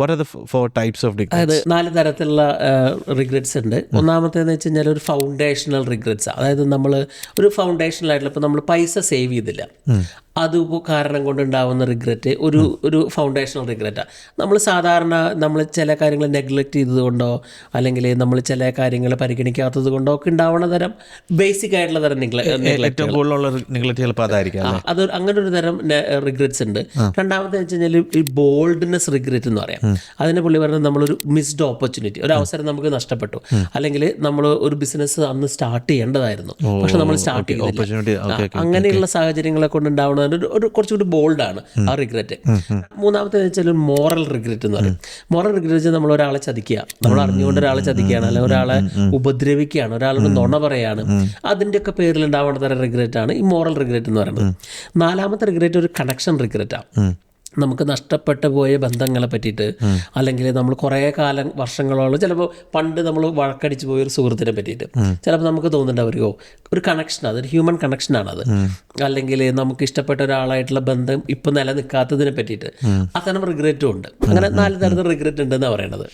What are the four types of അതായത് നാല് തരത്തിലുള്ള റിഗ്രറ്റ്സ് ഉണ്ട്. ഒന്നാമത്തേന്ന് വെച്ച് കഴിഞ്ഞാൽ ഒരു ഫൗണ്ടേഷണൽ റിഗ്രറ്റ്സ് അതായത് നമ്മൾ ഒരു ഫൗണ്ടേഷണലായിട്ടുള്ള ഇപ്പോൾ നമ്മൾ പൈസ സേവ് ചെയ്തില്ല. അത് കാരണം കൊണ്ടുണ്ടാവുന്ന റിഗ്രറ്റ് ഒരു ഒരു ഫൗണ്ടേഷണൽ റിഗ്രറ്റാണ് നമ്മൾ സാധാരണ നമ്മൾ ചില കാര്യങ്ങൾ നെഗ്ലക്റ്റ് ചെയ്തതുകൊണ്ടോ അല്ലെങ്കിൽ നമ്മൾ ചില കാര്യങ്ങൾ പരിഗണിക്കാത്തത് കൊണ്ടോ ഒക്കെ ഉണ്ടാവുന്ന തരം ബേസിക് ആയിട്ടുള്ള തരം ഏറ്റവും കൂടുതലുള്ള ചിലപ്പോൾ അതായിരിക്കും അത് അങ്ങനെ ഒരു തരം റിഗ്രറ്റ്സ് ഉണ്ട്. രണ്ടാമത്തെ വെച്ച് കഴിഞ്ഞാൽ ഈ ബോൾഡ്നെസ് റിഗ്രറ്റ് എന്ന് പറയാം. അതിനെ പുള്ളി പറഞ്ഞാൽ നമ്മളൊരു മിസ്ഡ് ഓപ്പർച്യൂണിറ്റി ഒരു അവസരം നമുക്ക് നഷ്ടപ്പെട്ടു. അല്ലെങ്കിൽ നമ്മൾ ഒരു ബിസിനസ് അന്ന് സ്റ്റാർട്ട് ചെയ്യേണ്ടതായിരുന്നു. പക്ഷെ നമ്മൾ സ്റ്റാർട്ട് ചെയ്തില്ല. അങ്ങനെയുള്ള സാഹചര്യങ്ങളെ കൊണ്ട് ഒരു കുറച്ചുകൂടി ബോൾഡാണ് ആ റിഗ്രറ്റ് മൂന്നാമത്തെ വെച്ചാൽ മോറൽ റിഗ്രറ്റ് എന്ന് പറയും. മോറൽ റിഗ്രറ്റ് വെച്ചാൽ നമ്മൾ ഒരാളെ ചതിക്കുക. നമ്മൾ അറിഞ്ഞുകൊണ്ട് ഒരാളെ ചതിക്കുകയാണ്. അല്ലെങ്കിൽ ഒരാളെ ഉപദ്രവിക്കുകയാണ്. ഒരാളോട് നുണ പറയാണ്. അതിന്റെയൊക്കെ പേരിൽ ഉണ്ടാവേണ്ട തരം റിഗ്രറ്റ് ആണ് ഈ മോറൽ റിഗ്രറ്റ് എന്ന് പറയുന്നത്. നാലാമത്തെ റിഗ്രറ്റ് ഒരു കണക്ഷൻ റിഗ്രറ്റാണ് നമുക്ക് നഷ്ടപ്പെട്ടു പോയ ബന്ധങ്ങളെ പറ്റിയിട്ട് അല്ലെങ്കിൽ നമ്മൾ കുറേ കാലം വർഷങ്ങളോളം ചിലപ്പോൾ പണ്ട് നമ്മൾ വഴക്കടിച്ച് പോയ ഒരു സുഹൃത്തിനെ പറ്റിയിട്ട് ചിലപ്പോൾ നമുക്ക് തോന്നുന്നുണ്ടാവുമോ ഒരു കണക്ഷൻ അതൊരു ഹ്യൂമൻ കണക്ഷനാണത് അല്ലെങ്കിൽ നമുക്ക് ഇഷ്ടപ്പെട്ട ഒരാളായിട്ടുള്ള ബന്ധം ഇപ്പം നിലനിൽക്കാത്തതിനെ പറ്റിയിട്ട് അത്തരം റിഗ്രറ്റും ഉണ്ട്. അങ്ങനെ നാല് തരത്തിൽ റിഗ്രറ്റ് ഉണ്ടെന്നാണ് പറയണത്.